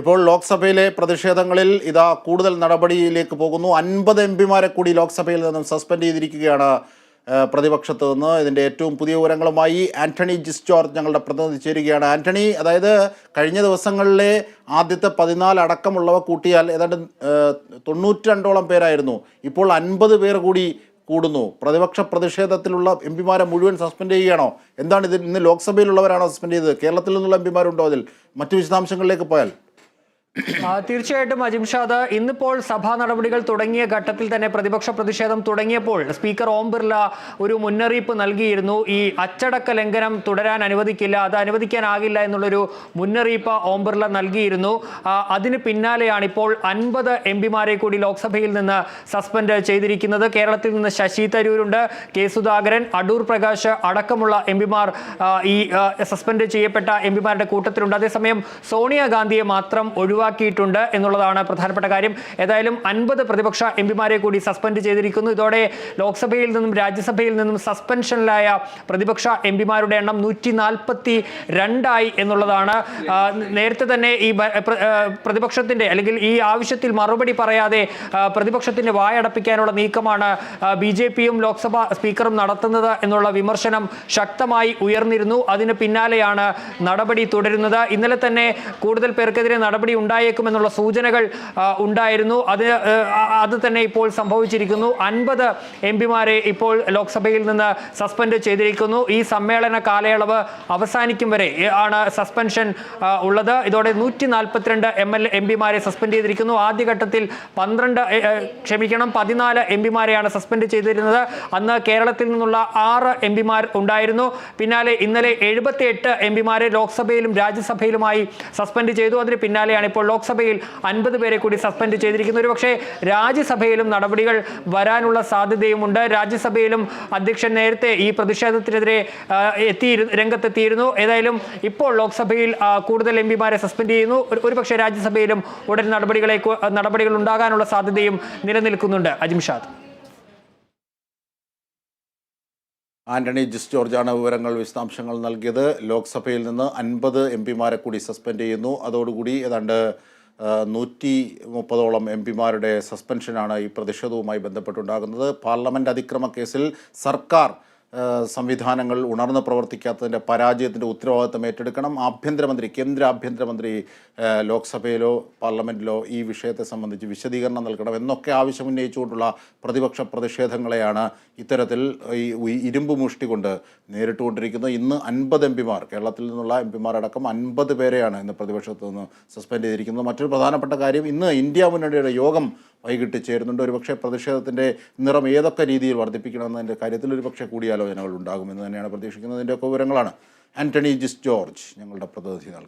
ഇപ്പോൾ ലോക്സഭയിലെ പ്രതിഷേധങ്ങളിൽ ഇതാ കൂടുതൽ നടപടിയിലേക്ക് പോകുന്നു. അൻപത് എം പിമാരെ കൂടി ലോക്സഭയിൽ നിന്നും സസ്പെൻഡ് ചെയ്തിരിക്കുകയാണ് പ്രതിപക്ഷത്ത് നിന്ന്. ഇതിന്റെ ഏറ്റവും പുതിയ വിവരങ്ങളുമായി ആന്റണി ജിസ് ജോർജ് ഞങ്ങളുടെ പ്രതിനിധി ചേരുകയാണ്. ആന്റണി അതായത് കഴിഞ്ഞ ദിവസങ്ങളിലെ ആദ്യത്തെ പതിനാല് അടക്കമുള്ളവ കൂട്ടിയാൽ ഏതാണ്ട് തൊണ്ണൂറ്റി രണ്ടോളം പേരായിരുന്നു. ഇപ്പോൾ അൻപത് പേർ കൂടി കൂടുന്നു. പ്രതിപക്ഷ പ്രതിഷേധത്തിലുള്ള എം പിമാരെ മുഴുവൻ സസ്പെൻഡ് ചെയ്യുകയാണോ? എന്താണ് ഇത് ഇന്ന് ലോക്സഭയിലുള്ളവരാണോ സസ്പെൻഡ് ചെയ്തത്? കേരളത്തിൽ നിന്നുള്ള എം പിമാരുണ്ടോ അതിൽ? മറ്റു വിശദാംശങ്ങളിലേക്ക് പോയാൽ. തീർച്ചയായിട്ടും അജിംഷാദ് ഇന്നിപ്പോൾ സഭാ നടപടികൾ തുടങ്ങിയ ഘട്ടത്തിൽ തന്നെ പ്രതിപക്ഷ പ്രതിഷേധം തുടങ്ങിയപ്പോൾ സ്പീക്കർ ഓം ബിർല ഒരു മുന്നറിയിപ്പ് നൽകിയിരുന്നു. ഈ അച്ചടക്ക ലംഘനം തുടരാൻ അനുവദിക്കില്ല അത് അനുവദിക്കാനാകില്ല എന്നുള്ളൊരു മുന്നറിയിപ്പ് ഓം ബിർല നൽകിയിരുന്നു. അതിന് പിന്നാലെയാണ് ഇപ്പോൾ അൻപത് എം പിമാരെ കൂടി ലോക്സഭയിൽ നിന്ന് സസ്പെൻഡ് ചെയ്തിരിക്കുന്നത്. കേരളത്തിൽ നിന്ന് ശശി തരൂരുണ്ട് കെ സുധാകരൻ അടൂർ പ്രകാശ് അടക്കമുള്ള എം പിമാർ ഈ സസ്പെൻഡ് ചെയ്യപ്പെട്ട എം പിമാരുടെ കൂട്ടത്തിലുണ്ട്. അതേസമയം സോണിയാഗാന്ധിയെ മാത്രം ഒഴിവാക്കിയിട്ടുണ്ട് എന്നുള്ളതാണ് പ്രധാനപ്പെട്ട കാര്യം. ഏതായാലും അൻപത് പ്രതിപക്ഷ എം പിമാരെ കൂടി സസ്പെൻഡ് ചെയ്തിരിക്കുന്നു. ഇതോടെ ലോക്സഭയിൽ നിന്നും രാജ്യസഭയിൽ നിന്നും സസ്പെൻഷനിലായ പ്രതിപക്ഷ എം പിമാരുടെ എണ്ണം നൂറ്റി നാൽപ്പത്തി രണ്ടായി എന്നുള്ളതാണ് നേരത്തെ തന്നെ ഈ പ്രതിപക്ഷത്തിന്റെ അല്ലെങ്കിൽ ഈ ആവശ്യത്തിൽ മറുപടി പറയാതെ പ്രതിപക്ഷത്തിന്റെ വായടപ്പിക്കാനുള്ള നീക്കമാണ് ബി ജെ പിയും ലോക്സഭാ സ്പീക്കറും നടത്തുന്നത് എന്നുള്ള വിമർശനം ശക്തമായി ഉയർന്നിരുന്നു. അതിന് പിന്നാലെയാണ് നടപടി തുടരുന്നത്. ഇന്നലെ തന്നെ കൂടുതൽ പേർക്കെതിരെ നടപടി ഉണ്ടായേക്കുമെന്നുള്ള സൂചനകൾ ഉണ്ടായിരുന്നു. അത് അത് തന്നെ ഇപ്പോൾ സംഭവിച്ചിരിക്കുന്നു. അൻപത് എം പിമാരെ ഇപ്പോൾ ലോക്സഭയിൽ നിന്ന് സസ്പെൻഡ് ചെയ്തിരിക്കുന്നു. ഈ സമ്മേളന കാലയളവ് അവസാനിക്കും വരെ ആണ് സസ്പെൻഷൻ ഉള്ളത്. ഇതോടെ നൂറ്റി നാൽപ്പത്തിരണ്ട് എം എൽ എം പിമാരെ സസ്പെൻഡ് ചെയ്തിരിക്കുന്നു. ആദ്യഘട്ടത്തിൽ പന്ത്രണ്ട് ക്ഷമിക്കണം പതിനാല് എം പിമാരെയാണ് സസ്പെൻഡ് ചെയ്തിരുന്നത്. അന്ന് കേരളത്തിൽ നിന്നുള്ള ആറ് എം പിമാർ ഉണ്ടായിരുന്നു. പിന്നാലെ ഇന്നലെ എഴുപത്തി എട്ട് എം പിമാരെ ലോക്സഭയിലും രാജ്യസഭയിലുമായി സസ്പെൻഡ് ചെയ്തു. അതിന് പിന്നാലെയാണ് ഇപ്പോൾ ലോക്സഭയിൽ അൻപത് പേരെ കൂടി സസ്പെൻഡ് ചെയ്തിരിക്കുന്നു. ഒരു പക്ഷേ രാജ്യസഭയിലും നടപടികൾ വരാനുള്ള സാധ്യതയുമുണ്ട്. രാജ്യസഭയിലും അധ്യക്ഷൻ നേരത്തെ ഈ പ്രതിഷേധത്തിനെതിരെ എത്തി രംഗത്തെത്തിയിരുന്നു. ഏതായാലും ഇപ്പോൾ ലോക്സഭയിൽ കൂടുതൽ എം പിമാരെ സസ്പെൻഡ് ചെയ്യുന്നു. ഒരു- ഒരുപക്ഷേ രാജ്യസഭയിലും ഉടൻ നടപടികളെ നടപടികൾ ഉണ്ടാകാനുള്ള സാധ്യതയും നിലനിൽക്കുന്നുണ്ട്. അജിംഷാദ് ആന്റണി ജിസ് ജോർജാണ് വിവരങ്ങൾ വിശദാംശങ്ങൾ നൽകിയത്. ലോക്സഭയിൽ നിന്ന് അൻപത് എം പിമാരെ കൂടി സസ്പെൻഡ് ചെയ്യുന്നു. അതോടുകൂടി ഏതാണ്ട് നൂറ്റി മുപ്പതോളം എം പിമാരുടെ സസ്പെൻഷനാണ് ഈ പ്രതിഷേധവുമായി ബന്ധപ്പെട്ടുണ്ടാകുന്നത്. പാർലമെന്റ് അതിക്രമ കേസിൽ സർക്കാർ സംവിധാനങ്ങൾ ഉണർന്ന് പ്രവർത്തിക്കാത്തതിന്റെ പരാജയത്തിന്റെ ഉത്തരവാദിത്തം ഏറ്റെടുക്കണം. ആഭ്യന്തരമന്ത്രി കേന്ദ്ര ആഭ്യന്തരമന്ത്രി ലോക്സഭയിലോ പാർലമെന്റിലോ ഈ വിഷയത്തെ സംബന്ധിച്ച് വിശദീകരണം നൽകണം എന്നൊക്കെ ആവശ്യമുന്നയിച്ചുകൊണ്ടുള്ള പ്രതിപക്ഷ പ്രതിഷേധങ്ങളെയാണ് ഇത്തരത്തിൽ ഈ ഇരുമ്പ് മുഷ്ടി കൊണ്ട് നേരിട്ടുകൊണ്ടിരിക്കുന്നത്. ഇന്ന് അൻപത് എം പിമാർ കേരളത്തിൽ നിന്നുള്ള എം പിമാർ അടക്കം അൻപത് പേരെയാണ് ഇന്ന് പ്രതിപക്ഷത്ത് നിന്ന് സസ്പെൻഡ് ചെയ്തിരിക്കുന്നത്. മറ്റൊരു പ്രധാനപ്പെട്ട കാര്യം ഇന്ന് ഇന്ത്യ മുന്നണിയുടെ യോഗം വൈകിട്ട് ചേരുന്നുണ്ട്. ഒരുപക്ഷെ പ്രതിഷേധത്തിന്റെ നിറം ഏതൊക്കെ രീതിയിൽ വർദ്ധിപ്പിക്കണമെന്നതിന്റെ കാര്യത്തിൽ ഒരുപക്ഷെ കൂടിയാലോചനകൾ ഉണ്ടാകുമെന്ന് തന്നെയാണ് പ്രതീക്ഷിക്കുന്നതിന്റെയൊക്കെ വിവരങ്ങളാണ്. ആന്റണി ജിസ് ജോർജ് ഞങ്ങളുടെ പ്രതിനിധി നൽകുന്നത്.